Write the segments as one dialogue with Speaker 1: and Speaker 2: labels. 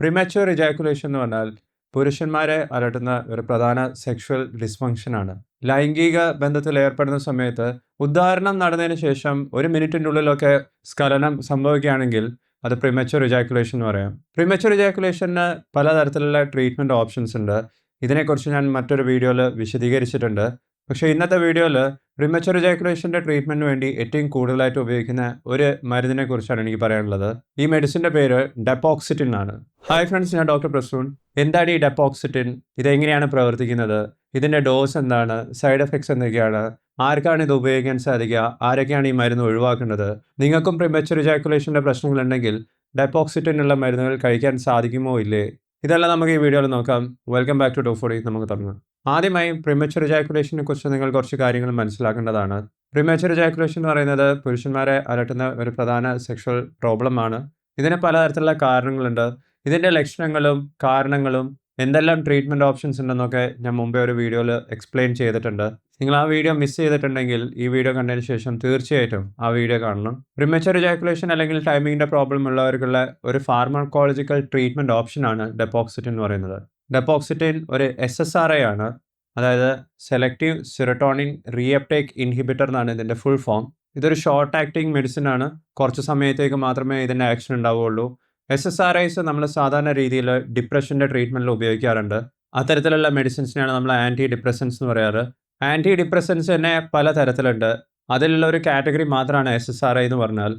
Speaker 1: പ്രിമാച്വർ ejaculation എന്ന് പറഞ്ഞാൽ പുരുഷന്മാരെ അലട്ടുന്ന ഒരു പ്രധാന സെക്ഷൽ ഡിസ്ഫങ്ഷനാണ് ലൈംഗിക ബന്ധത്തിൽ ഏർപ്പെടുന്ന സമയത്ത് ഉദ്ധാരണം നടന്നതിന് ശേഷം ഒരു മിനിറ്റിന്റെ ഉള്ളിലൊക്കെ സ്ഖലനം സംഭവിക്കുകയാണെങ്കിൽ അത് പ്രിമച്വർ ഇജാക്കുലേഷൻ എന്ന് പറയാം. പ്രിമച്വർ ഇജാക്കുലേഷന് പലതരത്തിലുള്ള ട്രീറ്റ്മെന്റ് ഓപ്ഷൻസ് ഉണ്ട്. ഇതിനെക്കുറിച്ച് ഞാൻ മറ്റൊരു വീഡിയോയിൽ വിശദീകരിച്ചിട്ടുണ്ട്. പക്ഷേ ഇന്നത്തെ വീഡിയോയിൽ പ്രിമച്ചർ ജാക്കുലേഷന്റെ ട്രീറ്റ്മെന്റിന് വേണ്ടി ഏറ്റവും കൂടുതലായിട്ട് ഉപയോഗിക്കുന്ന ഒരു മരുന്നിനെ കുറിച്ചാണ് എനിക്ക് പറയാനുള്ളത്. ഈ മെഡിസിന്റെ പേര് ഡെപ്പോക്സിറ്റിൻ ആണ്. ഹായ് ഫ്രണ്ട്സ് ഞാൻ ഡോക്ടർ പ്രസൂൺ. എന്താണ് ഈ ഡെപ്പോക്സിറ്റിൻ ഇതെങ്ങനെയാണ് പ്രവർത്തിക്കുന്നത്? ഇതിന്റെ ഡോസ് എന്താണ്? സൈഡ് എഫക്ട്സ് എന്തൊക്കെയാണ്? ആർക്കാണ് ഇത് ഉപയോഗിക്കാൻ സാധിക്കുക? ആരൊക്കെയാണ് ഈ മരുന്ന് ഒഴിവാക്കേണ്ടത് നിങ്ങൾക്കും പ്രിമച്ചർ ജാക്കുലേഷന്റെ പ്രശ്നങ്ങളുണ്ടെങ്കിൽ ഡെപ്പോക്സിറ്റിനുള്ള മരുന്നുകൾ കഴിക്കാൻ സാധിക്കുമോ ഇല്ലേ? ഇതെല്ലാം നമുക്ക് ഈ വീഡിയോയിൽ നോക്കാം. വെൽക്കം ബാക്ക് ടു ടോഫോഡി നമുക്ക് തുടങ്ങാം. ആദ്യമായി പ്രിമച്ചർ ജാക്കുലേഷനെ കുറിച്ച് നിങ്ങൾ കുറച്ച് കാര്യങ്ങൾ മനസ്സിലാക്കേണ്ടതാണ്. പ്രിമച്ചർ ജാക്കുലേഷൻ എന്ന് പറയുന്നത് പുരുഷന്മാരെ അലട്ടുന്ന ഒരു പ്രധാന സെക്ഷൽ പ്രോബ്ലമാണ് ഇതിന് പലതരത്തിലുള്ള കാരണങ്ങളുണ്ട്. ഇതിന്റെ ലക്ഷണങ്ങളും കാരണങ്ങളും എന്തെല്ലാം ട്രീറ്റ്മെന്റ് ഓപ്ഷൻസ് ഉണ്ടെന്നൊക്കെ ഞാൻ മുമ്പേ ഒരു വീഡിയോയിൽ എക്സ്പ്ലെയിൻ ചെയ്തിട്ടുണ്ട്. നിങ്ങൾ ആ വീഡിയോ മിസ് ചെയ്തിട്ടുണ്ടെങ്കിൽ ഈ വീഡിയോ കണ്ടതിന് ശേഷം തീർച്ചയായിട്ടും ആ വീഡിയോ കാണണം. പ്രിമച്ചർ ജാക്കുലേഷൻ അല്ലെങ്കിൽ ടൈമിങ്ങിന്റെ പ്രോബ്ലം ഉള്ളവർക്കുള്ള ഒരു ഫാർമക്കോളജിക്കൽ ട്രീറ്റ്മെന്റ് ഓപ്ഷനാണ് ഡെപ്പോക്സിറ്റിൻ എന്ന് പറയുന്നത്. ഡെപ്പോക്സിറ്റിൻ ഒരു എസ് എസ് ആർ ഐ ആണ്. അതായത് സെലക്റ്റീവ് സിറട്ടോണിൻ റീഅപ്ടേക്ക് ഇൻഹിബിറ്റർ എന്നാണ് ഇതിന്റെ ഫുൾ ഫോം ഇതൊരു ഷോർട്ട് ആക്ടിങ് മെഡിസിൻ ആണ്. കുറച്ച് സമയത്തേക്ക് മാത്രമേ ഇതിന്റെ ആക്ഷൻ ഉണ്ടാവുകയുള്ളൂ. എസ് എസ് ആർ ഐസ് നമ്മൾ സാധാരണ രീതിയിൽ ഡിപ്രഷന്റെ ട്രീറ്റ്മെന്റിൽ ഉപയോഗിക്കാറുണ്ട്. അത്തരത്തിലുള്ള മെഡിസിൻസിനെയാണ് നമ്മൾ ആന്റി ഡിപ്രസൻസ് എന്ന് പറയാറ്. ആന്റി ഡിപ്രസൻസ് തന്നെ പലതരത്തിലുണ്ട് അതിലുള്ള ഒരു കാറ്റഗറി മാത്രമാണ് എസ് എസ് ആർ ഐ എന്ന് പറഞ്ഞാൽ.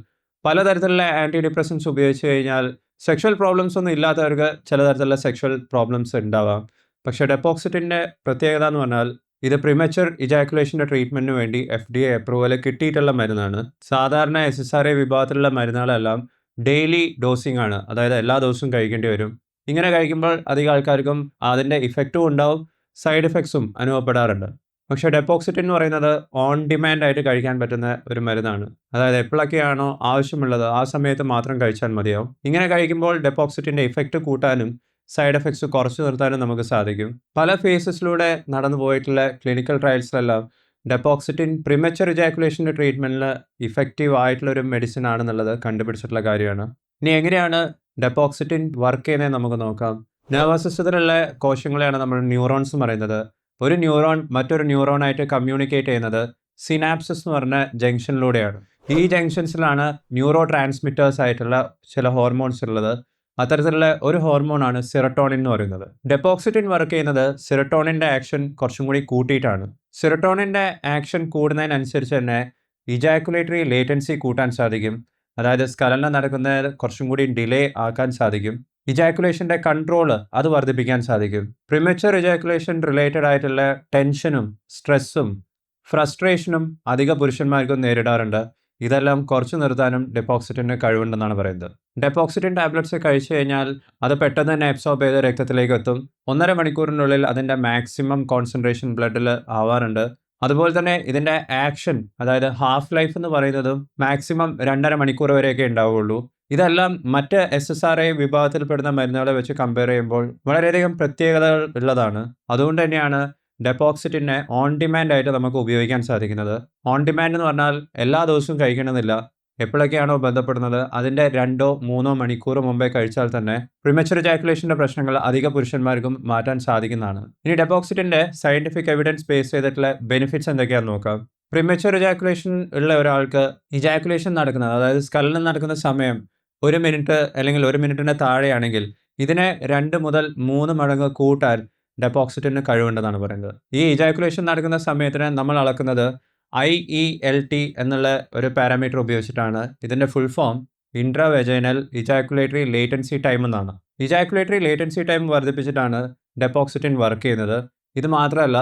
Speaker 1: പലതരത്തിലുള്ള ആന്റി ഡിപ്രസൻസ് ഉപയോഗിച്ച് കഴിഞ്ഞാൽ സെക്ഷൽ പ്രോബ്ലംസ് ഒന്നും ഇല്ലാത്തവർക്ക് ചില തരത്തിലുള്ള സെക്ഷൽ പ്രോബ്ലംസ് ഉണ്ടാവാം. പക്ഷേ ഡെപ്പോക്സിറ്റിന്റെ പ്രത്യേകത എന്ന് പറഞ്ഞാൽ ഇത് പ്രിമച്ചർ ഇജാക്കുലേഷന്റെ ട്രീറ്റ്മെന്റിന് വേണ്ടി എഫ് ഡി എ അപ്രൂവൽ കിട്ടിയിട്ടുള്ള മരുന്നാണ്. സാധാരണ എസ് എസ് ആർ ഐ വിഭാഗത്തിലുള്ള മരുന്നുകളെല്ലാം ഡെയിലി ഡോസിങ് ആണ്. അതായത് എല്ലാ ദിവസവും കഴിക്കേണ്ടി വരും. ഇങ്ങനെ കഴിക്കുമ്പോൾ അധികം ആൾക്കാർക്കും അതിന്റെ ഇഫക്റ്റും ഉണ്ടാവും. സൈഡ് എഫക്ട്സും അനുഭവപ്പെടാറുണ്ട്. പക്ഷേ ഡെപ്പോക്സിറ്റ് എന്ന് പറയുന്നത് ഓൺ ഡിമാൻഡ് ആയിട്ട് കഴിക്കാൻ പറ്റുന്ന ഒരു മരുന്നാണ്. അതായത് എപ്പോഴൊക്കെയാണോ ആവശ്യമുള്ളത് ആ സമയത്ത് മാത്രം കഴിച്ചാൽ മതിയാവും. ഇങ്ങനെ കഴിക്കുമ്പോൾ ഡെപ്പോക്സിറ്റിന്റെ ഇഫക്റ്റ് കൂട്ടാനും സൈഡ് എഫക്ട്സ് കുറച്ച് നിർത്താനും നമുക്ക് സാധിക്കും. പല ഫേസസിലൂടെ നടന്നു പോയിട്ടുള്ള ക്ലിനിക്കൽ ട്രയൽസിലെല്ലാം ഡെപ്പോക്സിറ്റിൻ പ്രിമച്ചർ ഇജാക്കുലേഷന്റെ ട്രീറ്റ്മെന്റിൽ ഇഫക്റ്റീവ് ആയിട്ടുള്ള ഒരു മെഡിസിൻ ആണെന്നുള്ളത് കണ്ടുപിടിച്ചിട്ടുള്ള കാര്യമാണ്. ഇനി എങ്ങനെയാണ് ഡെപ്പോക്സിറ്റിൻ വർക്ക് ചെയ്യുന്നത് നമുക്ക് നോക്കാം. നെർവസ് സിസ്റ്റത്തിലുള്ള കോശങ്ങളെയാണ് നമ്മൾ ന്യൂറോൺസ് പറയുന്നത്. ഒരു ന്യൂറോൺ മറ്റൊരു ന്യൂറോണായിട്ട് കമ്മ്യൂണിക്കേറ്റ് ചെയ്യുന്നത് സിനാപ്സസ് എന്ന് പറഞ്ഞ ജംഗ്ഷനിലൂടെയാണ്. ഈ ജംഗ്ഷൻസിലാണ് ന്യൂറോ ട്രാൻസ്മിറ്റേഴ്സ് ആയിട്ടുള്ള ചില ഹോർമോൺസ് ഉള്ളത്. അത്തരത്തിലുള്ള ഒരു ഹോർമോണാണ് സിറട്ടോണിൻ എന്ന് പറയുന്നത്. ഡെപ്പോക്സിറ്റിൻ വർക്ക് ചെയ്യുന്നത് സിറട്ടോണിന്റെ ആക്ഷൻ കുറച്ചും കൂടി കൂട്ടിയിട്ടാണ്. സിറട്ടോണിന്റെ ആക്ഷൻ കൂടുന്നതിനനുസരിച്ച് തന്നെ ഇജാക്കുലേറ്ററി ലേറ്റൻസി കൂട്ടാൻ സാധിക്കും. അതായത് സ്കലനം നടക്കുന്നതിൽ കുറച്ചും കൂടി ഡിലേ ആക്കാൻ സാധിക്കും. ഇജാക്കുലേഷന്റെ കൺട്രോൾ അത് വർദ്ധിപ്പിക്കാൻ സാധിക്കും. പ്രിമച്ചർ ഇജാക്കുലേഷൻ റിലേറ്റഡ് ആയിട്ടുള്ള ടെൻഷനും സ്ട്രെസ്സും ഫ്രസ്ട്രേഷനും അധിക പുരുഷന്മാർക്കും നേരിടാറുണ്ട്. ഇതെല്ലാം കുറച്ച് നിർത്താനും ഡെപ്പോക്സിറ്റിന് കഴിവുണ്ടെന്നാണ് പറയുന്നത്. ഡെപ്പോക്സിറ്റിൻ ടാബ്ലറ്റ്സ് കഴിച്ചു കഴിഞ്ഞാൽ അത് പെട്ടെന്ന് തന്നെ അബ്സോർബ് ചെയ്ത് രക്തത്തിലേക്ക് എത്തും. ഒന്നര മണിക്കൂറിനുള്ളിൽ അതിന്റെ മാക്സിമം കോൺസെൻട്രേഷൻ ബ്ലഡിൽ ആവാറുണ്ട്. അതുപോലെ തന്നെ ഇതിന്റെ ആക്ഷൻ അതായത് ഹാഫ് ലൈഫ് എന്ന് പറയുന്നതും മാക്സിമം രണ്ടര മണിക്കൂർ വരെയൊക്കെ ഉണ്ടാവുകയുള്ളൂ ഇതെല്ലാം മറ്റ് എസ് എസ് ആർ ഐ വിഭാഗത്തിൽപ്പെടുന്ന മരുന്നുകളെ വെച്ച് കമ്പയർ ചെയ്യുമ്പോൾ വളരെയധികം പ്രത്യേകതകൾ ഉള്ളതാണ്. അതുകൊണ്ട് തന്നെയാണ് ഡെപ്പോക്സിറ്റിനെ ഓൺ ഡിമാൻഡ് ആയിട്ട് നമുക്ക് ഉപയോഗിക്കാൻ സാധിക്കുന്നത്. ഓൺ ഡിമാൻഡ് എന്ന് പറഞ്ഞാൽ എല്ലാ ദിവസവും കഴിക്കണമെന്നില്ല. എപ്പോഴൊക്കെയാണോ ബന്ധപ്പെടുന്നത് അതിന്റെ രണ്ടോ മൂന്നോ മണിക്കൂർ മുമ്പേ കഴിച്ചാൽ തന്നെ പ്രിമച്ചർ ജാക്കുലേഷന്റെ പ്രശ്നങ്ങൾ അധിക പുരുഷന്മാർക്കും മാറ്റാൻ സാധിക്കുന്നതാണ്. ഇനി ഡെപ്പോക്സിറ്റിന്റെ സയന്റിഫിക് എവിഡൻസ് ബേസ് ചെയ്തിട്ടുള്ള ബെനിഫിറ്റ്സ് എന്തൊക്കെയാണെന്ന് നോക്കാം. പ്രിമച്ചർ ജാക്കുലേഷൻ ഉള്ള ഒരാൾക്ക് ഇജാക്കുലേഷൻ നടക്കുന്നത് അതായത് സ്കലനം നടക്കുന്ന സമയം ഒരു മിനിറ്റ് അല്ലെങ്കിൽ ഒരു മിനിറ്റിന് താഴെയാണെങ്കിൽ ഇതിനെ രണ്ട് മുതൽ മൂന്ന് മടങ്ങ് കൂട്ടാൻ ഡെപ്പോക്സിറ്റിന് കഴിവുണ്ടെന്നാണ് പറയുന്നത്. ഈ ഇജാക്കുലേഷൻ നടക്കുന്ന സമയത്തിന് നമ്മൾ അളക്കുന്നത് ഐ ഇ എൽ ടി എന്നുള്ള ഒരു പാരാമീറ്റർ ഉപയോഗിച്ചിട്ടാണ്. ഇതിന്റെ full form intravaginal ejaculatory latency time എന്നാണ്. ഇജാക്കുലേറ്ററി ലേറ്റൻസി ടൈം വർദ്ധിപ്പിച്ചിട്ടാണ് ഡെപ്പോക്സിറ്റിൻ വർക്ക് ചെയ്യുന്നത്. ഇത് മാത്രമല്ല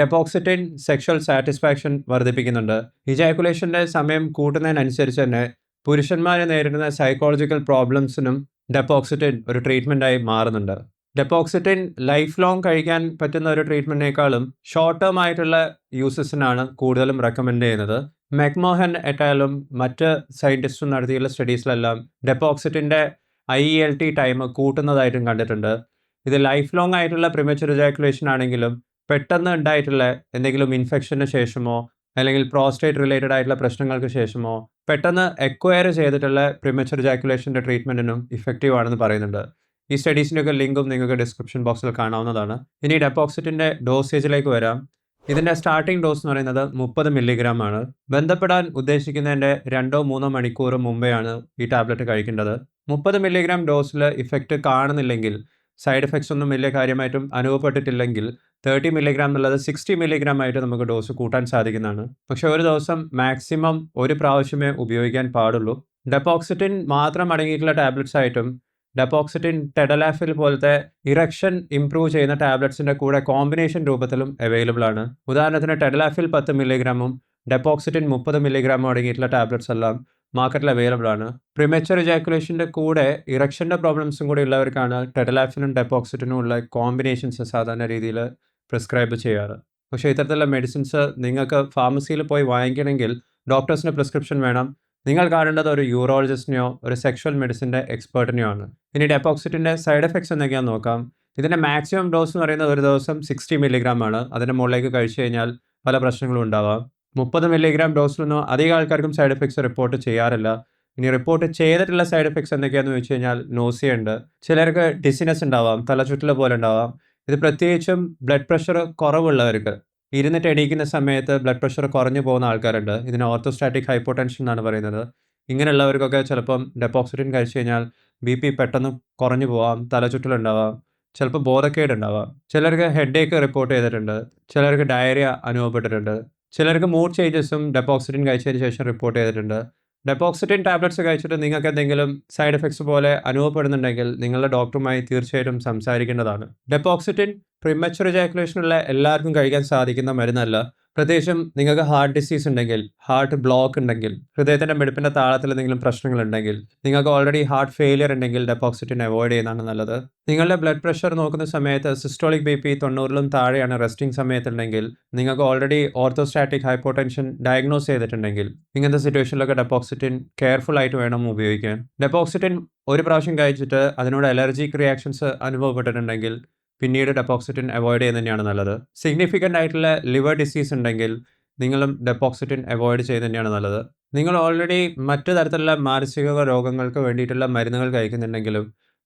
Speaker 1: ഡെപ്പോക്സിറ്റിൻ സെക്ഷൽ സാറ്റിസ്ഫാക്ഷൻ വർദ്ധിപ്പിക്കുന്നുണ്ട്. ഇജാക്കുലേഷന്റെ സമയം കൂട്ടുന്നതിനനുസരിച്ച് തന്നെ പുരുഷന്മാർ നേരിടുന്ന സൈക്കോളജിക്കൽ പ്രോബ്ലംസിനും ഡെപ്പോക്സിറ്റിൻ ഒരു ട്രീറ്റ്മെന്റായി മാറുന്നുണ്ട്. ഡെപ്പോക്സിറ്റിൻ ലൈഫ് ലോങ് കഴിക്കാൻ പറ്റുന്ന ഒരു ട്രീറ്റ്മെന്റിനേക്കാളും ഷോർട്ട് ടേം ആയിട്ടുള്ള യൂസസിനാണ് കൂടുതലും റെക്കമെൻഡ് ചെയ്യുന്നത്. മെക്മോഹൻ എറ്റാലും മറ്റ് സയന്റിസ്റ്റും നടത്തിയുള്ള സ്റ്റഡീസിലെല്ലാം ഡെപ്പോക്സിറ്റിന്റെ ഐ എൽ ടി ടൈം കൂട്ടുന്നതായിട്ടും കണ്ടിട്ടുണ്ട്. ഇത് ലൈഫ് ലോങ് ആയിട്ടുള്ള പ്രിമച്ചർ ജാക്കുലേഷൻ ആണെങ്കിലും പെട്ടെന്ന് ഉണ്ടായിട്ടുള്ള എന്തെങ്കിലും ഇൻഫെക്ഷന് ശേഷമോ അല്ലെങ്കിൽ പ്രോസ്റ്റേറ്റ് റിലേറ്റഡ് ആയിട്ടുള്ള പ്രശ്നങ്ങൾക്ക് ശേഷമോ പെട്ടെന്ന് എക്വയർ ചെയ്തിട്ടുള്ള പ്രിമച്ചർ ജാക്കുലേഷന്റെ ട്രീറ്റ്മെന്റിനും ഇഫക്റ്റീവ് ആണെന്ന് പറയുന്നുണ്ട്. ഈ സ്റ്റഡീസിന്റെയൊക്കെ ലിങ്കും നിങ്ങൾക്ക് ഡിസ്ക്രിപ്ഷൻ ബോക്സിൽ കാണാവുന്നതാണ്. ഇനി ഡെപ്പോക്സിറ്റിന്റെ ഡോസേജിലേക്ക് വരാം. ഇതിന്റെ സ്റ്റാർട്ടിംഗ് ഡോസ് എന്ന് പറയുന്നത് മുപ്പത് മില്ലിഗ്രാം ആണ്. ബന്ധപ്പെടാൻ ഉദ്ദേശിക്കുന്നതിന്റെ രണ്ടോ മൂന്നോ മണിക്കൂർ ആണ് ഈ ടാബ്ലറ്റ് കഴിക്കേണ്ടത്. മുപ്പത് മില്ലിഗ്രാം ഡോസിൽ ഇഫക്റ്റ് കാണുന്നില്ലെങ്കിൽ സൈഡ് എഫക്ട്സ് ഒന്നും വലിയ കാര്യമായിട്ടും അനുഭവപ്പെട്ടിട്ടില്ലെങ്കിൽ തേർട്ടി മില്ലിഗ്രാം എന്നുള്ളത് സിക്സ്റ്റി മില്ലിഗ്രാം ആയിട്ട് നമുക്ക് ഡോസ് കൂട്ടാൻ സാധിക്കുന്നതാണ്. പക്ഷെ ഒരു ദിവസം മാക്സിമം ഒരു പ്രാവശ്യമേ ഉപയോഗിക്കാൻ പാടുള്ളൂ. ഡെപ്പോക്സിറ്റിൻ മാത്രം അടങ്ങിയിട്ടുള്ള ടാബ്ലറ്റ്സ് ആയിട്ടും ഡെപ്പോക്സിറ്റിൻ ടെഡലാഫിൽ പോലത്തെ ഇറക്ഷൻ ഇംപ്രൂവ് ചെയ്യുന്ന ടാബ്ലറ്റ്സിന്റെ കൂടെ കോമ്പിനേഷൻ രൂപത്തിലും അവൈലബിൾ ആണ്. ഉദാഹരണത്തിന് ടെഡലാഫിൽ പത്ത് മില്ലിഗ്രാമും ഡെപ്പോക്സിറ്റിൻ മുപ്പത് മില്ലിഗ്രാമും അടങ്ങിയിട്ടുള്ള ടാബ്ലറ്റ്സ് എല്ലാം മാർക്കറ്റിൽ അവൈലബിൾ ആണ്. പ്രിമച്ചർ ഇജാക്കുലേഷന്റെ കൂടെ ഇറക്ഷന്റെ പ്രോബ്ലംസും കൂടി ഉള്ളവർക്കാണ് ടെഡലാഫിനും ഡെപ്പോക്സിറ്റിനും ഉള്ള കോമ്പിനേഷൻസ് സാധാരണ രീതിയിൽ പ്രിസ്ക്രൈബ് ചെയ്യാറ്. പക്ഷേ ഇത്തരത്തിലുള്ള മെഡിസിൻസ് നിങ്ങൾക്ക് ഫാർമസിയിൽ പോയി വാങ്ങിക്കണമെങ്കിൽ ഡോക്ടേഴ്സിന്റെ പ്രിസ്ക്രിപ്ഷൻ വേണം. നിങ്ങൾ കാണേണ്ടത് ഒരു യൂറോളജിസ്റ്റിനെയോ ഒരു സെക്ഷൽ മെഡിസിന്റെ എക്സ്പേർട്ടിനെയോ ആണ്. ഇനി ഡെപ്പോക്സിറ്റിന്റെ സൈഡ് എഫക്ട്സ് എന്തൊക്കെയാണെന്ന് നോക്കാം. ഇതിന്റെ മാക്സിമം ഡോസ് എന്ന് പറയുന്നത് ഒരു ദിവസം സിക്സ്റ്റി മില്ലിഗ്രാം ആണ്. അതിന്റെ മുകളിലേക്ക് കഴിച്ചു കഴിഞ്ഞാൽ പല പ്രശ്നങ്ങളും ഉണ്ടാവാം. മുപ്പത് മില്ലിഗ്രാം ഡോസിലൊന്നും അധികം ആൾക്കാർക്കും സൈഡ് എഫക്ട്സ് റിപ്പോർട്ട് ചെയ്യാറില്ല. ഇനി റിപ്പോർട്ട് ചെയ്തിട്ടുള്ള സൈഡ് എഫക്ട്സ് എന്തൊക്കെയാണെന്ന് വെച്ച് കഴിഞ്ഞാൽ നോസിയ ഉണ്ട്. ചിലർക്ക് ഡിസിനസ് ഉണ്ടാവാം. തലചുറ്റൽ പോലെ ഉണ്ടാവാം. ഇത് പ്രത്യേകിച്ചും ബ്ലഡ് പ്രഷർ കുറവുള്ളവർക്ക്. ഇരുന്നിട്ട് എണീക്കുന്ന സമയത്ത് ബ്ലഡ് പ്രഷർ കുറഞ്ഞു പോകുന്ന ആൾക്കാരുണ്ട്. ഇതിന് ഓർത്തോസ്റ്റാറ്റിക് ഹൈപ്പോടെൻഷൻ എന്നാണ് പറയുന്നത്. ഇങ്ങനെയുള്ളവർക്കൊക്കെ ചിലപ്പം ഡെപ്പോക്സിറ്റിൻ കഴിച്ചു കഴിഞ്ഞാൽ ബി പി പെട്ടെന്ന് കുറഞ്ഞു പോവാം തലചുറ്റലുണ്ടാവാം ചിലപ്പോൾ ബോധക്കേട് ഉണ്ടാവാം ചിലർക്ക് ഹെഡ് ഏക്ക് റിപ്പോർട്ട് ചെയ്തിട്ടുണ്ട് ചിലർക്ക് ഡയറിയ അനുഭവപ്പെട്ടിട്ടുണ്ട്. ചിലർക്ക് മൂഡ് ചേഞ്ചസും ഡെപ്പോക്സിറ്റിൻ കഴിച്ചതിന് ശേഷം റിപ്പോർട്ട് ചെയ്തിട്ടുണ്ട്. ഡെപ്പോക്സിറ്റിൻ ടാബ്ലറ്റ്സ് കഴിച്ചിട്ട് നിങ്ങൾക്ക് എന്തെങ്കിലും സൈഡ് എഫക്ട്സ് പോലെ അനുഭവപ്പെടുന്നുണ്ടെങ്കിൽ നിങ്ങളുടെ ഡോക്ടറുമായി തീർച്ചയായിട്ടും സംസാരിക്കേണ്ടതാണ്. ഡെപ്പോക്സിറ്റിൻ പ്രിമച്ചർ ജാക്കുലേഷനുള്ള എല്ലാവർക്കും കഴിക്കാൻ സാധിക്കുന്ന മരുന്നല്ല പ്രത്യേകിച്ചും നിങ്ങൾക്ക് ഹാർട്ട് ഡിസീസ് ഉണ്ടെങ്കിൽ ഹാർട്ട് ബ്ലോക്ക് ഉണ്ടെങ്കിൽ ഹൃദയത്തിന്റെ മെടുപ്പിന്റെ താളത്തിൽ എന്തെങ്കിലും പ്രശ്നങ്ങൾ ഉണ്ടെങ്കിൽ നിങ്ങൾക്ക് ഓൾറെഡി ഹാർട്ട് ഫെയിലിയർ ഉണ്ടെങ്കിൽ ഡെപ്പോസിറ്റിനെ അവോയ്ഡ് ചെയ്യുന്നതാണ് നല്ലത്. നിങ്ങളുടെ ബ്ലഡ് പ്രഷർ നോക്കുന്ന സമയത്ത് സിസ്റ്റോളിക് ബി പി തൊണ്ണൂറിലും താഴെയാണ് റെസ്റ്റിംഗ് സമയത്തുണ്ടെങ്കിൽ നിങ്ങൾക്ക് ഓൾറെഡി ഓർത്തോസ്റ്റാറ്റിക് ഹൈപ്പോടെൻഷൻ ഡയഗ്നോസ് ചെയ്തിട്ടുണ്ടെങ്കിൽ ഇങ്ങനത്തെ സിറ്റുവേഷനിലൊക്കെ ഡെപ്പോക്സിറ്റിൻ കെയർഫുൾ ആയിട്ട് വേണം ഉപയോഗിക്കാൻ. ഡെപ്പോക്സിറ്റിൻ ഒരു പ്രാവശ്യം കഴിച്ചിട്ട് അതിനോട് അലർജിക് റിയാക്ഷൻസ് അനുഭവപ്പെട്ടിട്ടുണ്ടെങ്കിൽ പിന്നീട് ഡെപ്പോക്സിറ്റിൻ അവോയ്ഡ് ചെയ്യുന്നത് തന്നെയാണ് നല്ലത്. സിഗ്നിഫിക്കന്റ് ആയിട്ടുള്ള ലിവർ ഡിസീസ് ഉണ്ടെങ്കിൽ നിങ്ങളും ഡെപ്പോക്സിറ്റിൻ അവോയ്ഡ് ചെയ്യുന്നത് തന്നെയാണ് നല്ലത്. നിങ്ങൾ ഓൾറെഡി മറ്റു തരത്തിലുള്ള മാനസിക രോഗങ്ങൾക്ക് വേണ്ടിയിട്ടുള്ള മരുന്നുകൾ കഴിക്കുന്നുണ്ടെങ്കിലും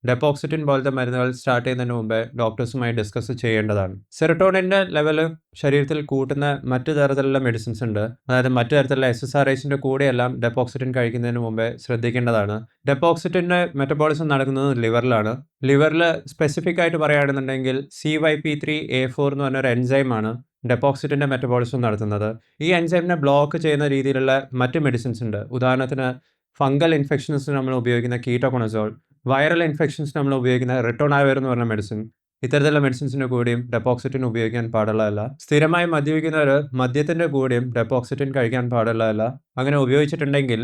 Speaker 1: ഡെപ്പോക്സിറ്റിൻ പോലത്തെ മരുന്നുകൾ സ്റ്റാർട്ട് ചെയ്യുന്നതിന് മുമ്പേ ഡോക്ടേഴ്സുമായി ഡിസ്കസ് ചെയ്യേണ്ടതാണ്. സെറട്ടോണിന്റെ ലെവൽ ശരീരത്തിൽ കൂട്ടുന്ന മറ്റു തരത്തിലുള്ള മെഡിസിൻസ് ഉണ്ട്. അതായത് മറ്റു തരത്തിലുള്ള എസ് എസ് ആർ ഐസിന്റെ കൂടെയെല്ലാം ഡെപ്പോക്സിറ്റിൻ കഴിക്കുന്നതിന് മുമ്പേ ശ്രദ്ധിക്കേണ്ടതാണ്. ഡെപ്പോക്സിറ്റിന്റെ മെറ്റബോളിസം നടക്കുന്നത് ലിവറിലാണ്. ലിവറിൽ സ്പെസിഫിക് ആയിട്ട് പറയുകയാണെന്നുണ്ടെങ്കിൽ C Y P three A four എന്ന് പറഞ്ഞൊരു എൻസൈമാണ് ഡെപ്പോക്സിറ്റിന്റെ മെറ്റബോളിസം നടത്തുന്നത്. ഈ എൻസൈമിനെ ബ്ലോക്ക് ചെയ്യുന്ന രീതിയിലുള്ള മറ്റ് മെഡിസിൻസ് ഉണ്ട്. ഉദാഹരണത്തിന് ഫംഗൽ ഇൻഫെക്ഷൻസിന് നമ്മൾ ഉപയോഗിക്കുന്ന കീറ്റോകൊണസോൾ വൈറൽ ഇൻഫെക്ഷൻസ് നമ്മൾ ഉപയോഗിക്കുന്ന റിട്ടോണാവർ എന്ന് പറഞ്ഞ മെഡിസിൻ ഇത്തരത്തിലുള്ള മെഡിസിൻസിന്റെ കൂടിയും ഡെപ്പോക്സിറ്റിൻ ഉപയോഗിക്കാൻ പാടുള്ളതല്ല. സ്ഥിരമായി മദ്യപിക്കുന്നവർ മദ്യത്തിന്റെ കൂടെയും ഡെപ്പോക്സിറ്റിൻ കഴിക്കാൻ പാടുള്ളതല്ല. അങ്ങനെ ഉപയോഗിച്ചിട്ടുണ്ടെങ്കിൽ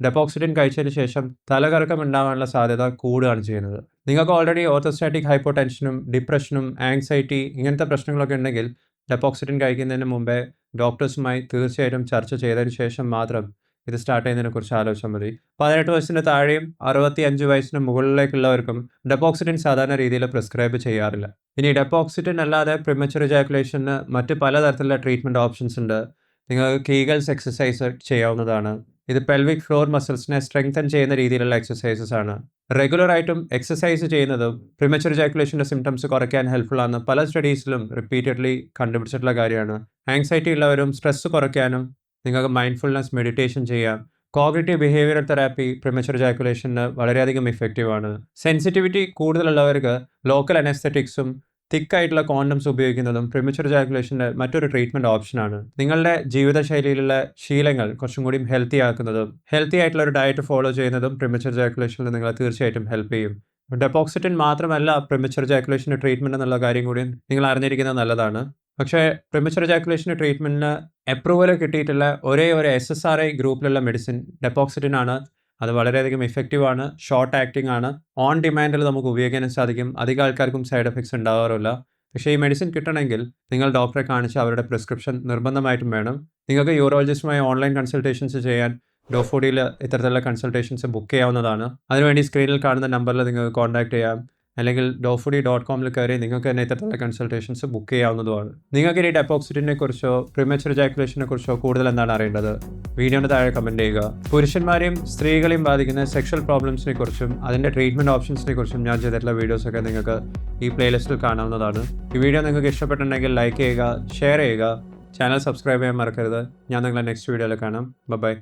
Speaker 1: ഡെപ്പോക്സിറ്റിൻ കഴിച്ചതിന് ശേഷം തലകറക്കം ഉണ്ടാകാനുള്ള സാധ്യത കൂടുകയാണ് ചെയ്യുന്നത്. നിങ്ങൾക്ക് ഓൾറെഡി ഓർത്തോസ്റ്റാറ്റിക് ഹൈപ്പോടെൻഷനും ഡിപ്രഷനും ആങ്സൈറ്റി ഇങ്ങനത്തെ പ്രശ്നങ്ങളൊക്കെ ഉണ്ടെങ്കിൽ ഡെപ്പോക്സിറ്റിൻ കഴിക്കുന്നതിന് മുമ്പേ ഡോക്ടേഴ്സുമായി തീർച്ചയായിട്ടും ചർച്ച ചെയ്തതിന് ശേഷം മാത്രം ഇത് സ്റ്റാർട്ട് ചെയ്യുന്നതിനെ കുറിച്ച് ആലോചിച്ചാൽ മതി. പതിനെട്ട് വയസ്സിന് താഴെയും അറുപത്തി അഞ്ച് വയസ്സിന് മുകളിലേക്കുള്ളവർക്കും ഡെപ്പോക്സിറ്റിൻ സാധാരണ രീതിയിൽ പ്രിസ്ക്രൈബ് ചെയ്യാറില്ല. ഇനി ഡെപ്പോക്സിറ്റിൻ അല്ലാതെ പ്രിമച്ചർ ജാക്കുലേഷന് മറ്റ് പലതരത്തിലുള്ള ട്രീറ്റ്മെന്റ് ഓപ്ഷൻസ് ഉണ്ട്. നിങ്ങൾക്ക് കീഗൽസ് എക്സസൈസ് ചെയ്യാവുന്നതാണ്. ഇത് പെൽവിക് ഫ്ലോർ മസിൽസിനെ സ്ട്രെങ്തൻ ചെയ്യുന്ന രീതിയിലുള്ള എക്സസൈസസ് ആണ്. റെഗുലർ ആയിട്ടും എക്സസൈസ് ചെയ്യുന്നതും പ്രിമച്ചർ ജാക്കുലേഷന്റെ സിംറ്റംസ് കുറയ്ക്കാൻ ഹെൽപ്ഫുൾ ആണ് പല സ്റ്റഡീസിലും റിപ്പീറ്റഡ്ലി കണ്ടുപിടിച്ചിട്ടുള്ള കാര്യമാണ്. ആങ്സൈറ്റി ഉള്ളവരും സ്ട്രെസ് കുറയ്ക്കാനും നിങ്ങൾക്ക് മൈൻഡ്ഫുൾനെസ് മെഡിറ്റേഷൻ ചെയ്യാം. കോഗ്നിറ്റീവ് ബിഹേവിയറൽ തെറാപ്പി പ്രിമച്ചർ ജാക്കുലേഷന് വളരെയധികം ഇഫക്റ്റീവ് ആണ്. സെൻസിറ്റിവിറ്റി കൂടുതലുള്ളവർക്ക് ലോക്കൽ അനസ്തറ്റിക്സും തിക്കായിട്ടുള്ള കോണ്ടംസ് ഉപയോഗിക്കുന്നതും പ്രിമച്ചർ ജാക്കുലേഷന്റെ മറ്റൊരു ട്രീറ്റ്മെന്റ് ഓപ്ഷനാണ് നിങ്ങളുടെ ജീവിതശൈലിയിലുള്ള ശീലങ്ങൾ കുറച്ചും കൂടി ഹെൽത്തി ആക്കുന്നതും ഹെൽത്തി ആയിട്ടുള്ള ഒരു ഡയറ്റ് ഫോളോ ചെയ്യുന്നതും പ്രിമച്ചർ ജാക്കുലേഷനിൽ നിങ്ങളെ തീർച്ചയായിട്ടും ഹെൽപ്പ് ചെയ്യും. ഡെപ്പോക്സിറ്റിൻ മാത്രമല്ല പ്രിമച്ചർ ജാക്കുലേഷന്റെ ട്രീറ്റ്മെന്റ് എന്നുള്ള കാര്യം കൂടി നിങ്ങൾ അറിഞ്ഞിരിക്കുന്നത് നല്ലതാണ്. പക്ഷേ പ്രിമച്ചർ ജാക്കുലേഷന്റെ ട്രീറ്റ്മെന്റിന് അപ്രൂവൽ കിട്ടിയിട്ടുള്ള ഒരേ ഒരു എസ് എസ് ആർ ഐ ഗ്രൂപ്പിലുള്ള മെഡിസിൻ ഡെപ്പോക്സിഡിൻ ആണ്. അത് വളരെയധികം ഇഫക്റ്റീവ് ആണ്. ഷോർട്ട് ആക്ടിംഗ് ആണ്. ഓൺ ഡിമാൻഡിൽ നമുക്ക് ഉപയോഗിക്കാനും സാധിക്കും. അധികം ആൾക്കാർക്കും സൈഡ് എഫക്ട്സ് ഉണ്ടാവാറില്ല. പക്ഷേ ഈ മെഡിസിൻ കിട്ടണമെങ്കിൽ നിങ്ങൾ ഡോക്ടറെ കാണിച്ച് അവരുടെ പ്രിസ്ക്രിപ്ഷൻ നിർബന്ധമായിട്ടും വേണം. നിങ്ങൾക്ക് യൂറോളജിസ്റ്റുമായി ഓൺലൈൻ കൺസൾട്ടേഷൻസ് ചെയ്യാൻ ഡോഫോഡിയിൽ ഇത്തരത്തിലുള്ള കൺസൾട്ടേഷൻസ് ബുക്ക് ചെയ്യാവുന്നതാണ്. അതിനുവേണ്ടി സ്ക്രീനിൽ കാണുന്ന നമ്പറിൽ നിങ്ങൾക്ക് കോൺടാക്ട് ചെയ്യാം. അല്ലെങ്കിൽ ഡോഫുഡി ഡോട്ട് കോമിൽ കയറി നിങ്ങൾക്ക് തന്നെ ഇത്തരത്തിലുള്ള കൺസൾട്ടേഷൻസ് ബുക്ക് ചെയ്യാവുന്നതുമാണ്. നിങ്ങൾക്ക് ഇനി ഡെപ്പോക്സിറ്റിനെ കുറിച്ചോ പ്രിമച്ചർ ജാക്കുലേഷനെ കുറിച്ചോ കൂടുതൽ എന്താണ് അറിയേണ്ടത്? വീഡിയോയുടെ താഴെ കമന്റ് ചെയ്യുക. പുരുഷന്മാരെയും സ്ത്രീകളെയും ബാധിക്കുന്ന സെക്ഷൽ പ്രോബ്ലംസിനെ കുറിച്ചും അതിന്റെ ട്രീറ്റ്മെന്റ് ഓപ്ഷൻസിനെ കുറിച്ചും ഞാൻ ചെയ്തിട്ടുള്ള വീഡിയോസൊക്കെ നിങ്ങൾക്ക് ഈ പ്ലേലിസ്റ്റിൽ കാണാവുന്നതാണ്. ഈ വീഡിയോ നിങ്ങൾക്ക് ഇഷ്ടപ്പെട്ടിട്ടുണ്ടെങ്കിൽ ലൈക്ക് ചെയ്യുക ഷെയർ ചെയ്യുക. ചാനൽ സബ്സ്ക്രൈബ് ചെയ്യാൻ മറക്കരുത്. ഞാൻ നിങ്ങളെ നെക്സ്റ്റ് വീഡിയോയിൽ കാണാം. ബൈ